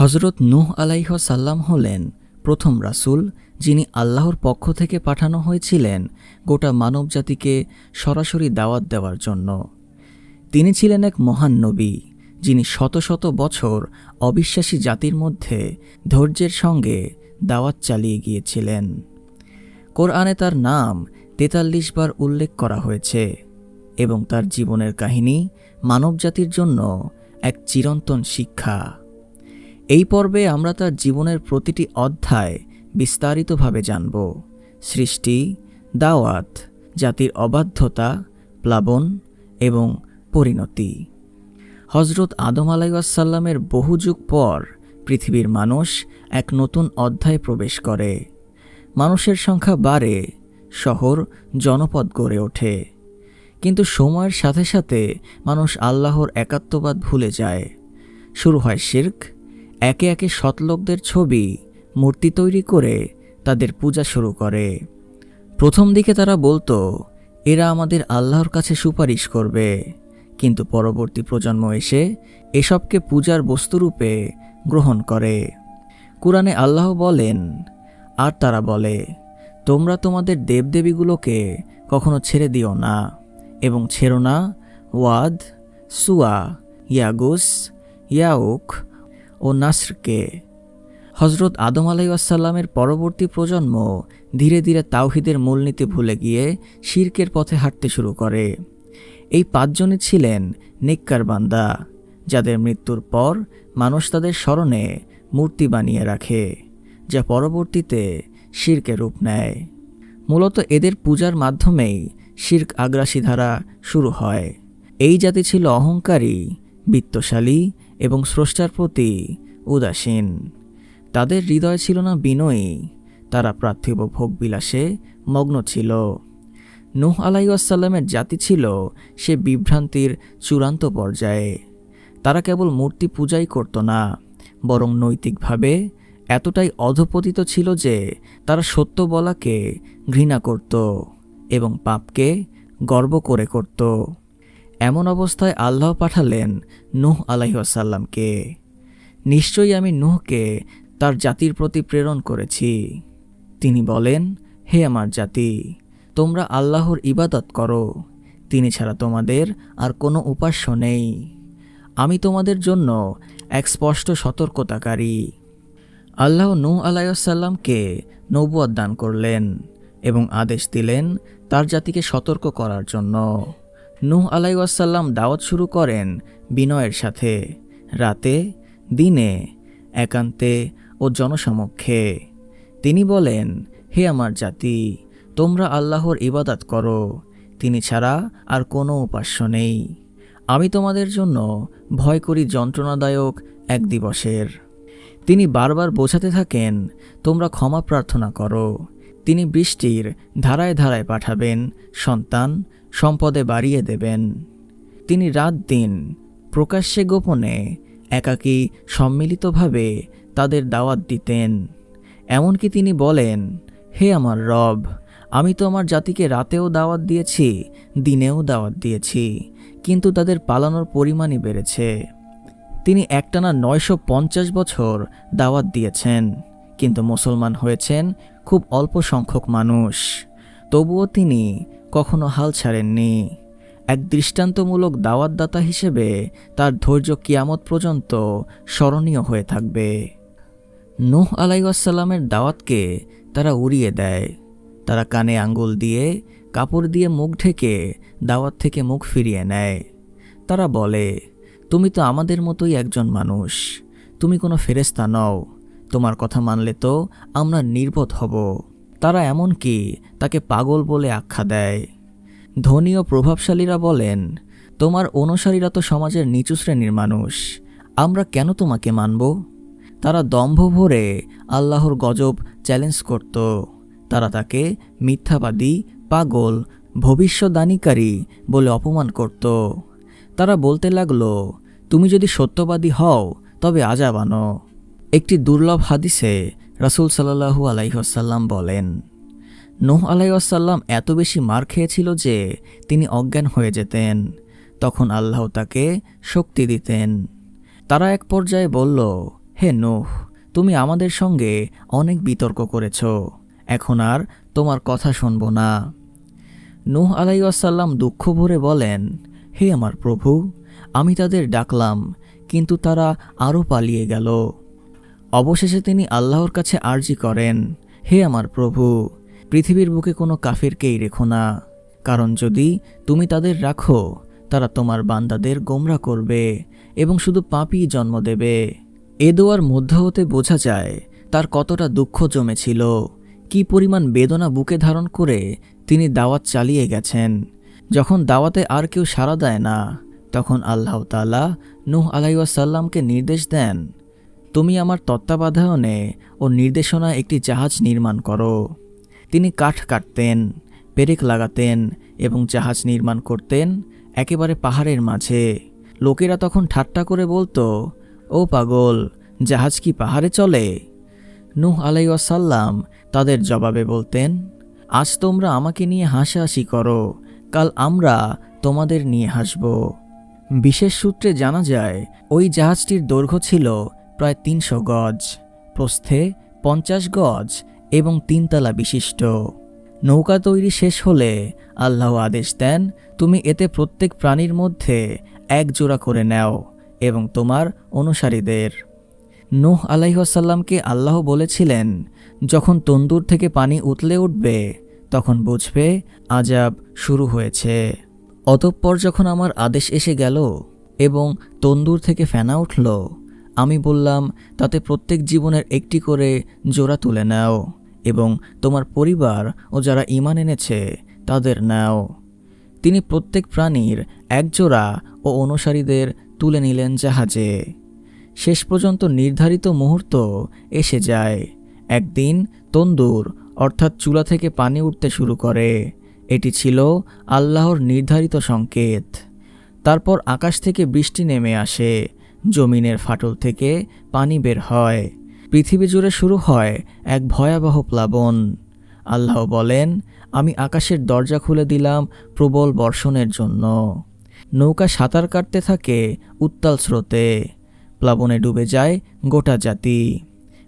হজরত নূহ আলাইহ সাল্লাম হলেন প্রথম রাসুল, যিনি আল্লাহর পক্ষ থেকে পাঠানো হয়েছিলেন গোটা মানবজাতিকে সরাসরি দাওয়াত দেওয়ার জন্য। তিনি ছিলেন এক মহান নবী, যিনি শত শত বছর অবিশ্বাসী জাতির মধ্যে ধৈর্যের সঙ্গে দাওয়াত চালিয়ে গিয়েছিলেন। কোরআনে তার নাম তেতাল্লিশ বার উল্লেখ করা হয়েছে এবং তার জীবনের কাহিনী মানবজাতির জন্য এক চিরন্তন শিক্ষা। এই পর্বে আমরা তার জীবনের প্রতিটি অধ্যায় বিস্তারিতভাবে জানব। সৃষ্টি, দাওয়াত, জাতির অবাধ্যতা, প্লাবন এবং পরিণতি। হজরত আদম আলাইসাল্লামের বহু যুগ পর পৃথিবীর মানুষ এক নতুন অধ্যায়ে প্রবেশ করে। মানুষের সংখ্যা বাড়ে, শহর, জনপদ গড়ে ওঠে। কিন্তু সময়ের সাথে সাথে মানুষ আল্লাহর একাত্মবাদ ভুলে যায়। শুরু হয় শির্ক একে একে সৎলোকদের ছবি, মূর্তি তৈরি করে তাদের পূজা শুরু করে। প্রথম দিকে তারা বলতো, এরা আমাদের আল্লাহর কাছে সুপারিশ করবে। কিন্তু পরবর্তী প্রজন্ম এসে এসবকে পূজার বস্তুরূপে গ্রহণ করে। কোরআনে আল্লাহ বলেন, আর তারা বলে, তোমরা তোমাদের দেবদেবীগুলোকে কখনো ছেড়ে দিও না এবং ছেড়ো না। ওয়াদ, সুয়া, ইয়াগুস, ইয়াউক ও নাসরকে। হজরত আদম আলাইসাল্লামের পরবর্তী প্রজন্ম ধীরে ধীরে তাওহিদের মূলনীতি ভুলে গিয়ে শির্কের পথে হাঁটতে শুরু করে। এই পাঁচজনই ছিলেন নিক্কার বান্দা, যাদের মৃত্যুর পর মানুষ তাদের স্মরণে মূর্তি বানিয়ে রাখে, যা পরবর্তীতে শির্কে রূপ নেয়। মূলত এদের পূজার মাধ্যমেই শির্ক আগ্রাসী ধারা শুরু হয়। এই জাতি ছিল অহংকারী, বিত্তশালী এবং স্রষ্টার প্রতি উদাসীন। তাদের হৃদয় ছিল না বিনয়ী, তারা পার্থিব ভোগবিলাসে মগ্ন ছিল। নুহ আলাইসাল্লামের জাতি ছিল সে বিভ্রান্তির চূড়ান্ত পর্যায়ে। তারা কেবল মূর্তি পূজাই করত না, বরং নৈতিকভাবে এতটাই অধপতিত ছিল যে তারা সত্য বলাকে ঘৃণা করত এবং পাপকে গর্ব করে করত। এমন অবস্থায় আল্লাহ পাঠালেন নুহ আলাইসাল্লামকে নিশ্চয়ই আমি নুহকে তার জাতির প্রতি প্রেরণ করেছি। তিনি বলেন, হে আমার জাতি, তোমরা আল্লাহর ইবাদত করো। তিনি ছাড়া তোমাদের আর কোনো উপাস্য নেই। আমি তোমাদের জন্য এক স্পষ্ট সতর্কতাকারী। আল্লাহ নূ আলাইসাল্লামকে নবুয়াদ দান করলেন এবং আদেশ দিলেন তার জাতিকে সতর্ক করার জন্য। নূহ আলাইসাল্লাম দাওয়াত শুরু করেন বিনয়ের সাথে। রাতে, দিনে, একান্তে ও জনসমক্ষে। তিনি বলেন, হে আমার জাতি, তোমরা আল্লাহর ইবাদাত করো। তিনি ছাড়া আর কোনো উপাস্য নেই। আমি তোমাদের জন্য ভয় করি যন্ত্রণাদায়ক এক দিবসের। তিনি বারবার বোঝাতে থাকেন, তোমরা ক্ষমা প্রার্থনা করো। তিনি বৃষ্টির ধারায় ধারায় পাঠাবেন, সন্তান সম্পদে বাড়িয়ে দেবেন। তিনি রাত দিন প্রকাশ্যে গোপনে একাকী সম্মিলিতভাবে তাদের দাওয়াত দিতেন। এমনকি তিনি বলেন, হে আমার রব, আমি তো আমার জাতিকে রাতেও দাওয়াত দিয়েছি, দিনেও দাওয়াত দিয়েছি, কিন্তু তাদের পালানোর পরিমাণই বেড়েছে। তিনি একটানা নয়শো পঞ্চাশ বছর দাওয়াত দিয়েছেন, কিন্তু মুসলমান হয়েছেন খুব অল্প সংখ্যক মানুষ। তবুও তিনি কখনো হাল ছাড়েননি। এক দৃষ্টান্তমূলক দাওয়াতদাতা হিসেবে তার ধৈর্য কিয়ামত পর্যন্ত স্মরণীয় হয়ে থাকবে। নূহ আলাইসাল্লামের দাওয়াতকে তারা উড়িয়ে দেয়। তারা কানে আঙ্গুল দিয়ে, কাপড় দিয়ে মুখ ঢেকে দাওয়াত থেকে মুখ ফিরিয়ে নেয়। তারা বলে, তুমি তো আমাদের মতোই একজন মানুষ। তুমি কোনো ফেরেস্তা নও। তোমার কথা মানলে তো আমরা নির্বোধ হব। তারা এমনকি তাকে পাগল বলে আখ্যা দেয়। ধনী ও প্রভাবশালীরা বলেন, তোমার অনুসারীরা তো সমাজের নিচু শ্রেণির মানুষ, আমরা কেন তোমাকে মানব? তারা দম্ভ ভরে আল্লাহর গজব চ্যালেঞ্জ করত। তারা তাকে মিথ্যাবাদী, পাগল ভবিষ্যদানীকারী বলে অপমান করত। তারা বলতে লাগল, তুমি যদি সত্যবাদী হও, তবে আজাব আনো। একটি দুর্লভ হাদিসে রাসুল সাল্লাহু আলাইসাল্লাম বলেন, নোহ আলাইসাল্লাম এত বেশি মার খেয়েছিল যে তিনি অজ্ঞান হয়ে যেতেন। তখন আল্লাহ তাকে শক্তি দিতেন। তারা এক পর্যায়ে বলল, হে নূহ, তুমি আমাদের সঙ্গে অনেক বিতর্ক করেছ। এখন আর তোমার কথা শুনব না। নূহ আলাইসাল্লাম দুঃখ ভরে বলেন, হে আমার প্রভু, আমি তাদের ডাকলাম, কিন্তু তারা আরও পালিয়ে গেল। অবশেষে তিনি আল্লাহর কাছে আর্জি করেন, হে আমার প্রভু, পৃথিবীর বুকে কোনো কাফেরকেই রেখো না। কারণ যদি তুমি তাদের রাখো, তারা তোমার বান্দাদের গোমরা করবে এবং শুধু পাপই জন্ম দেবে। এ দোয়ার মধ্য হতে বোঝা যায় তার কতটা দুঃখ জমেছিল, কি পরিমাণ বেদনা বুকে ধারণ করে তিনি দাওয়াত চালিয়ে গেছেন। যখন দাওয়াতে আর কেউ সাড়া দেয় না, তখন আল্লাহ তালা নূহ আলাইসাল্লামকে নির্দেশ দেন তুমি আমার তত্ত্বাবধায়নে ও নির্দেশনা একটি জাহাজ নির্মাণ করো। তিনি কাঠ কাটতেন, পেরেক লাগাতেন এবং জাহাজ নির্মাণ করতেন একেবারে পাহাড়ের মাঝে। লোকেরা তখন ঠাট্টা করে বলতো, ও পাগল, জাহাজ কি পাহাড়ে চলে? নূহ আলাইসাল্লাম তাদের জবাবে বলতেন, আজ তোমরা আমাকে নিয়ে হাসাহাসি করো, কাল আমরা তোমাদের নিয়ে হাসব। বিশেষ সূত্রে জানা যায়, ওই জাহাজটির দৈর্ঘ্য ছিল প্রায় তিনশো গজ, প্রস্থে পঞ্চাশ গজ এবং তিনতলা বিশিষ্ট। নৌকা তৈরি শেষ হলে আল্লাহ আদেশ দেন, তুমি এতে প্রত্যেক প্রাণীর মধ্যে এক জোড়া করে নাও এবং তোমার অনুসারীদের। নূহ আলাইসাল্লামকে আল্লাহ বলেছিলেন, যখন তন্দুর থেকে পানি উতলে উঠবে, তখন বুঝবে আজাব শুরু হয়েছে। অতঃপর যখন আমার আদেশ এসে গেল এবং তন্দুর থেকে ফেনা উঠল আমি বললাম, তাতে প্রত্যেক জীবনের একটি করে জোড়া তুলে নাও এবং তোমার পরিবার ও যারা ইমান এনেছে, তাদের নাও। তিনি প্রত্যেক প্রাণীর এক জোড়া ও অনুসারীদের তুলে নিলেন জাহাজে। শেষ পর্যন্ত নির্ধারিত মুহূর্ত এসে যায়। একদিন তন্দুর, অর্থাৎ চুলা থেকে পানি উঠতে শুরু করে। এটি ছিল আল্লাহর নির্ধারিত সংকেত। তারপর আকাশ থেকে বৃষ্টি নেমে আসে। জমিনের ফাটল থেকে পানি বের হয়। পৃথিবী জুড়ে শুরু হয় এক ভয়াবহ প্লাবন। আল্লাহ বলেন, আমি আকাশের দরজা খুলে দিলাম প্রবল বর্ষণের জন্য। নৌকা সাঁতার কাটতে থাকে উত্তাল স্রোতে। প্লাবনে ডুবে যায় গোটা জাতি।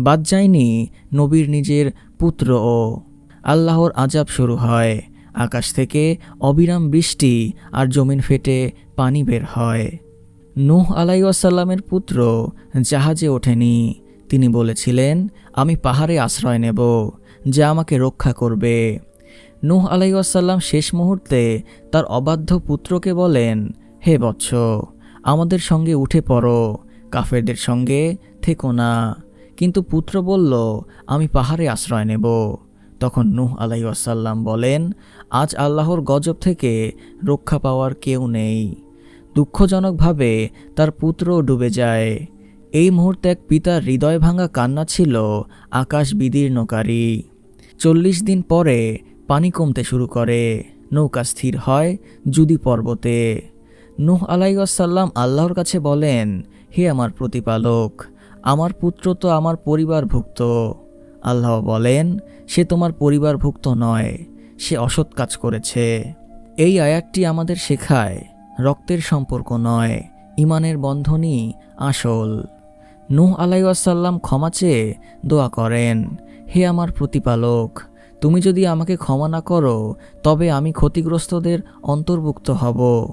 বাদ যায়নি নবীর নিজের পুত্রও আল্লাহর আজাব শুরু হয়। আকাশ থেকে অবিরাম বৃষ্টি আর জমিন ফেটে পানি বের হয়। নূহ আলাইসাল্লামের পুত্র জাহাজে ওঠেনি। তিনি বলেছিলেন, আমি পাহাড়ে আশ্রয় নেব, যা আমাকে রক্ষা করবে। নূহ আলাইসাল্লাম শেষ মুহূর্তে তার অবাধ্য পুত্রকে বলেন, হে বৎস, আমাদের সঙ্গে উঠে পড়ো, কাফেরদের সঙ্গে থেকো না। কিন্তু পুত্র বলল, আমি পাহাড়ে আশ্রয় নেব। তখন নূহ আলাইসাল্লাম বলেন, আজ আল্লাহর গজব থেকে রক্ষা পাওয়ার কেউ নেই। দুঃখজনকভাবে তার পুত্র ডুবে যায়। এই মুহূর্তে এক পিতার হৃদয় ভাঙা কান্না ছিল আকাশ বিদীর্ণকারী। চল্লিশ দিন পরে পানি কমতে শুরু করে। নৌকা স্থির হয় জুদি পর্বতে। নূহ আলাইসাল্লাম আল্লাহর কাছে বলেন, হে আমার প্রতিপালক, আমার পুত্র তো আমার পরিবারভুক্ত। আল্লাহ বলেন, সে তোমার পরিবারভুক্ত নয়, সে অসৎ কাজ করেছে। এই আয়াতটি আমাদের শেখায় রক্তের সম্পর্ক নয় ইমানের বন্ধনই আসল। নূহ আলাইসাল্লাম ক্ষমা চেয়ে দোয়া করেন, হে আমার প্রতিপালক, তুমি যদি আমাকে ক্ষমা না করো, তবে আমি ক্ষতিগ্রস্তদের অন্তর্ভুক্ত হব।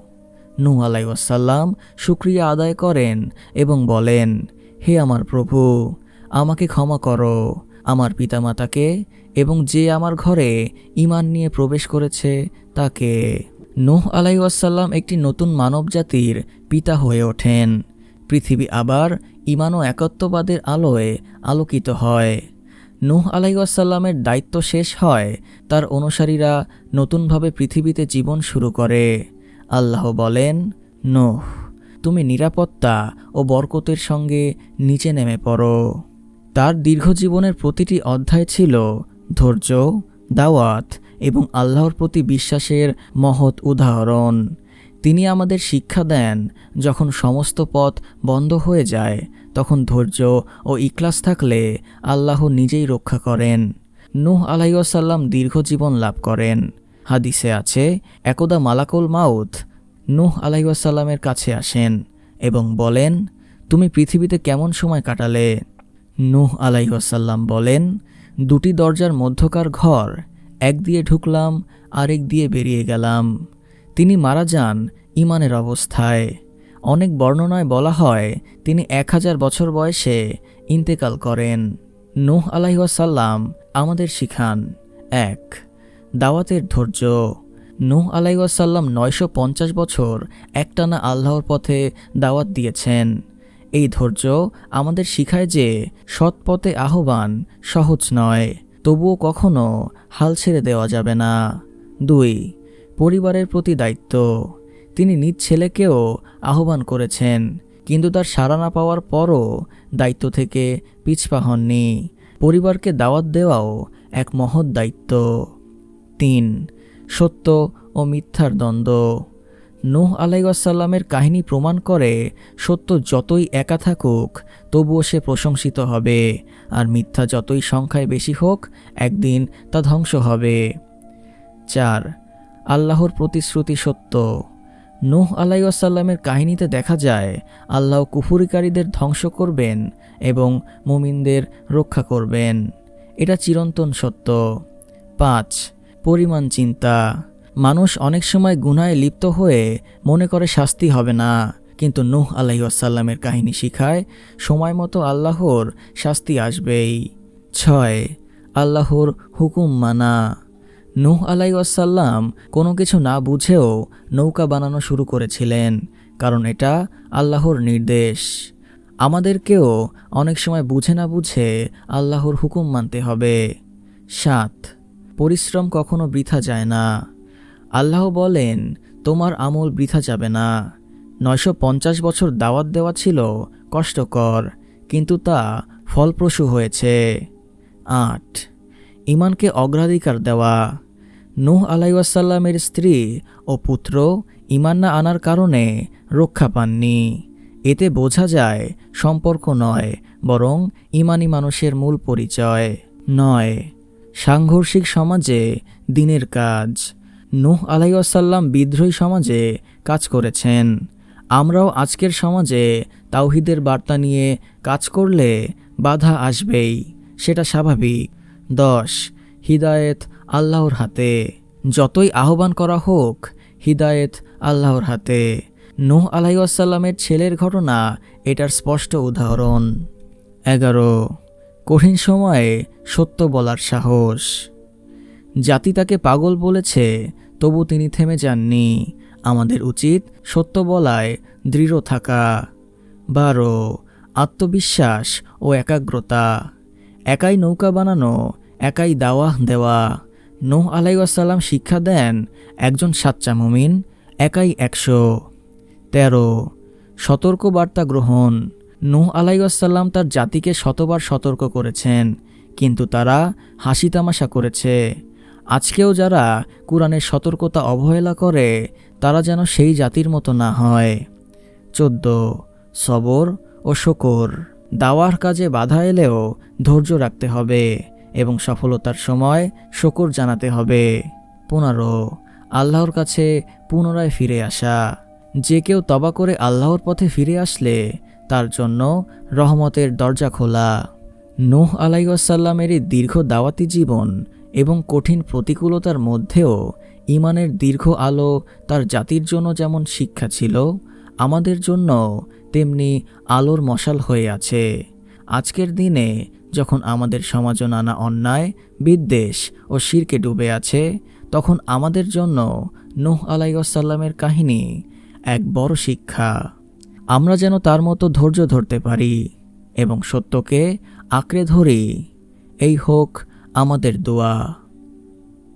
নূহ আলাইসাল্লাম শুক্রিয়া আদায় করেন এবং বলেন, হে আমার প্রভু, আমাকে ক্ষমা করো। আমার পিতামাতাকে এবং যে আমার ঘরে ইমান নিয়ে প্রবেশ করেছে, তাকে নূহ আলাইসাল্লাম একটি নতুন মানবজাতির পিতা হয়ে ওঠেন। পৃথিবী আবার ইমান একত্ববাদের আলোয় আলোকিত হয়। নূহ আলাইসাল্লামের দায়িত্ব শেষ হয়, তার অনুসারীরা নতুনভাবে পৃথিবীতে জীবন শুরু করে। আল্লাহ বলেন, নোহ, তুমি নিরাপত্তা ও বরকতের সঙ্গে নিচে নেমে পড়ো। তার দীর্ঘ জীবনের প্রতিটি অধ্যায় ছিল ধৈর্য, দাওয়াত এবং আল্লাহর প্রতি বিশ্বাসের মহৎ উদাহরণ। তিনি আমাদের শিক্ষা দেন, যখন সমস্ত পথ বন্ধ হয়ে যায়, তখন ধৈর্য ও ইকলাস থাকলে আল্লাহ নিজেই রক্ষা করেন। নূহ আলাইসাল্লাম দীর্ঘ জীবন লাভ করেন। হাদিসে আছে, একদা মালাকুল মাউথ নূহ আলাইসাল্লামের কাছে আসেন এবং বলেন, তুমি পৃথিবীতে কেমন সময় কাটালে? নুহ আলাইসাল্লাম বলেন, দুটি দরজার মধ্যকার ঘর এক দিয়ে ঢুকলাম, আরেক দিয়ে বেরিয়ে গেলাম। তিনি মারা যান ইমানের অবস্থায়। অনেক বর্ণনায় বলা হয়, তিনি এক হাজার বছর বয়সে ইন্তেকাল করেন। নূহ আলাইহাসাল্লাম আমাদের শিখান, এক, দাওয়াতের ধৈর্য। নূহ আলাইসাল্লাম নয়শো পঞ্চাশ বছর একটানা আল্লাহর পথে দাওয়াত দিয়েছেন। এই ধৈর্য আমাদের শিখায় যে সৎ পথে আহ্বান সহজ নয়। তবুও কখনো হাল ছেড়ে দেওয়া যাবে না। দুই, পরিবারের প্রতি দায়িত্ব। তিনি নিজ ছেলেকেও আহ্বান করেছেন, কিন্তু তার সাড়া না পাওয়ার পরও দায়িত্ব থেকে পিছপা হননি। পরিবারকে দাওয়াত দেওয়াও এক মহৎ দায়িত্ব। তিন, সত্য ও মিথ্যার দ্বন্দ্ব। নূহ আলাইসাল্লামের কাহিনী প্রমাণ করে সত্য যতই একা থাকুক, তবুও সে প্রশংসিত হবে। আর মিথ্যা যতই সংখ্যায় বেশি হোক, একদিন তা ধ্বংস হবে। চার, আল্লাহর প্রতিশ্রুতি সত্য। নূহ আলাইসাল্লামের কাহিনীতে দেখা যায়, আল্লাহ কুফুরিকারীদের ধ্বংস করবেন এবং মুমিনদের রক্ষা করবেন। এটা চিরন্তন সত্য। পাঁচ, পরিমাণ চিন্তা। মানুষ অনেক সময় গুনায় লিপ্ত হয়ে মনে করে শাস্তি হবে না। কিন্তু নূহ আলাইসাল্লামের কাহিনী শিখায়, সময় মতো আল্লাহর শাস্তি আসবেই। ছয়, আল্লাহর হুকুম মানা। নূহ আলাইসাল্লাম কোনো কিছু না বুঝেও নৌকা বানানো শুরু করেছিলেন, কারণ এটা আল্লাহর নির্দেশ। আমাদেরকেও অনেক সময় বুঝে না বুঝে আল্লাহর হুকুম মানতে হবে। সাত, পরিশ্রম কখনো বৃথা যায় না। আল্লাহ বলেন, তোমার আমল বৃথা যাবে না। নয়শো পঞ্চাশ বছর দাওয়াত দেওয়া ছিল কষ্টকর, কিন্তু তা ফলপ্রসূ হয়েছে। আট ইমানকে অগ্রাধিকার দেওয়া। নূহ আলাইসাল্লামের স্ত্রী ও পুত্র ইমান না আনার কারণে রক্ষা পাননি। এতে বোঝা যায় সম্পর্ক নয়, বরং ইমানি মানুষের মূল পরিচয়। নয়, সাংঘর্ষিক সমাজে দিনের কাজ। নূহ আলাইসাল্লাম বিদ্রোহী সমাজে কাজ করেছেন। আমরাও আজকের সমাজে তাওহিদের বার্তা নিয়ে কাজ করলে বাধা আসবেই, সেটা স্বাভাবিক। দশ, হিদায়েত আল্লাহর হাতে। যতই আহ্বান করা হোক, হিদায়েত আল্লাহর হাতে। নূহ আলাইসাল্লামের ছেলের ঘটনা এটার স্পষ্ট উদাহরণ। এগারো, কঠিন সময়ে সত্য বলার সাহস। জাতি তাকে পাগল বলেছে তবু তিনি থেমে যাননি। আমাদের উচিত সত্য বলায় দৃঢ় থাকা। বারো, আত্মবিশ্বাস ও একাগ্রতা। একাই নৌকা বানানো, একাই দাওয়াহ দেওয়া। নূহ আলাইসাল্লাম শিক্ষা দেন, একজন সাচ্চা মুমিন, একাই একশো। তেরো সতর্ক বার্তা গ্রহণ। নূহ আলাইসাল্লাম তার জাতিকে শতবার সতর্ক করেছেন, কিন্তু তারা হাসি তামাশা করেছে। আজকেও যারা কোরআনের সতর্কতা অবহেলা করে, তারা যেন সেই জাতির মতো না হয়। চোদ্দ, সবর ও শকর। দাওয়ার কাজে বাধা এলেও ধৈর্য রাখতে হবে এবং সফলতার সময় শকর জানাতে হবে। পনেরো, আল্লাহর কাছে পুনরায় ফিরে আসা। যে কেউ তবা করে আল্লাহর পথে ফিরে আসলে তার জন্য রহমতের দরজা খোলা। নূহ আলাইসাল্লামের দীর্ঘ দাওয়াতি জীবন এবং কঠিন প্রতিকূলতার মধ্যেও ইমানের দীর্ঘ আলো তার জাতির জন্য যেমন শিক্ষা ছিল, আমাদের জন্য তেমনি আলোর মশাল হয়ে আছে। আজকের দিনে যখন আমাদের সমাজও নানা অন্যায়, বিদ্বেষ ও শিরকে ডুবে আছে, তখন আমাদের জন্য নূহ আলাইসাল্লামের কাহিনী এক বড় শিক্ষা। আমরা যেন তার মতো ধৈর্য ধরতে পারি এবং সত্যকে আঁকড়ে ধরি, এই হোক আমাদের দোয়া।